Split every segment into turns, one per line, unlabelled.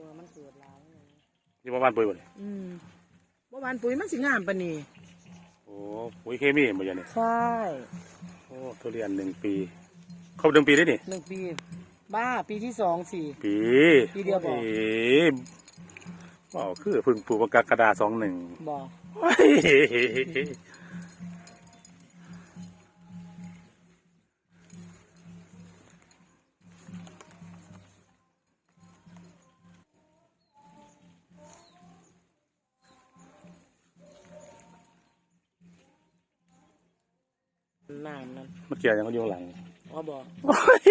อยู่ว่ามันเกิดหลายเลย
ที่บ้านปุ๋ยบ่เนี่ย
อืมบ่หวานปุ๋ยมันสิงามปานนี้
โอ้ปุ๋ยเคมีบ่อย่างนี้
ใช่
โอ้ทุเรียนหนึ่งปีครบหนึ่งปีได้นี่
หนึ่งปี บ้าปีที่สองสี่
ปี
ปีเดียวบ่
โอ้ยว้าวคือเพึ่งปลูกกกระดาสองหนึ่ง
บ่
โอ้ย
น้ำนั่น
มันเกี่ยวยังก็อยู่ข้างหลัง
อ๋อบ่
โอ้ย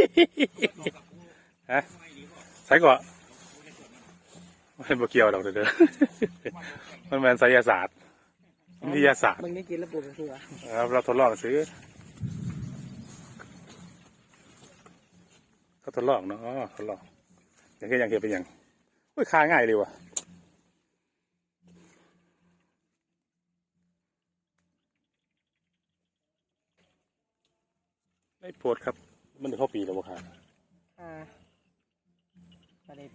ฮะใส่ก่อนไม่บ่เกี่ยวดอกเด้อมันเป็นไสยศาสตร์วิทยาศาสตร์
มึงนี่กินแล้วปวดหัว
ครับเราทดลองซื้อก็ทดลองเนาะอ๋อทดลองอย่างเงี้ยอย่างเงี้ยเป็นอย่างโอ้ยคาง่ายเลยว่ะ ไม่ปวดครับ มันเดี๋ยวเข้าปีแล้วบ่ค่ะ
อ่าประเด็น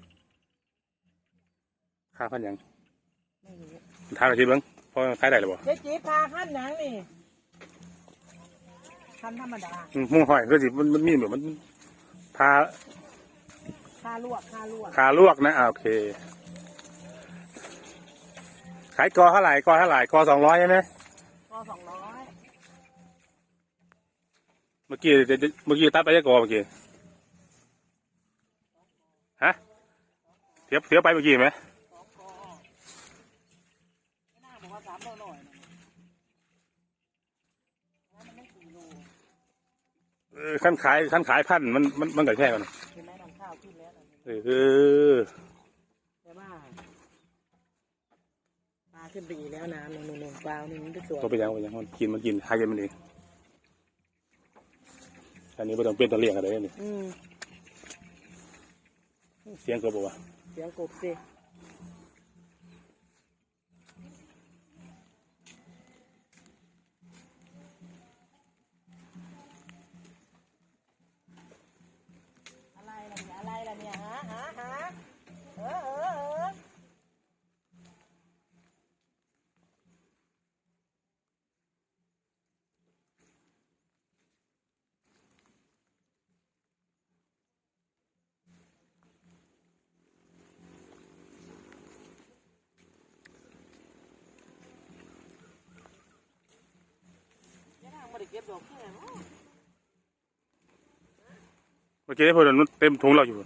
ค่าพันหยัง
ไม่รู้
ทานอะไรทีเบิ้งพอขายได้หรือบ่
เจ๊จีพาขั้นหนังนี่ขั้นธรรมดา
อืมหมุ้งหอยก็สิมันมันมีแบบมันพา
ค่าลวกค่าลวก
คาลวกนะอ่าโอเค ขายกอเท่าไหร่กอเท่าไหร่กอสองร้อยใช่ไหม
ก็สองร้อย
เมื่อกี้เดี๋ยวเมื่อกี้ตัดไปยังกอเมื่อกี้ฮะเสียบเสียบไปเมื่อกี้ไหม
สองกอไม่น่าบอกว่าสามร้อยหน่อยนะแล้วมันไม่กี่โล
เออขั้นขายขั้นขายพันธุ์มันมันมันก็แค่กัน
เห็นไหมน้ำข้าวขึ้นแล้วนะ
เออเออ
แต่ว่าปลาขึ้นไปอีกแล้วนะนุ่นๆๆปลานี่มันไปสวย
ตัวไปยังไปยังมันกินมันกินหายใจมันเอง อันนี้ไม่ต้องเป็นตัวเลี้ยงอะไรนี่
อืม
เสียงก็บอกว่า
เสียงกบสิ ไม่ได้เก็บดอกเพื่อน
เมื่อกี้ได้พูดว่ามันเต็มถุงเราอยู่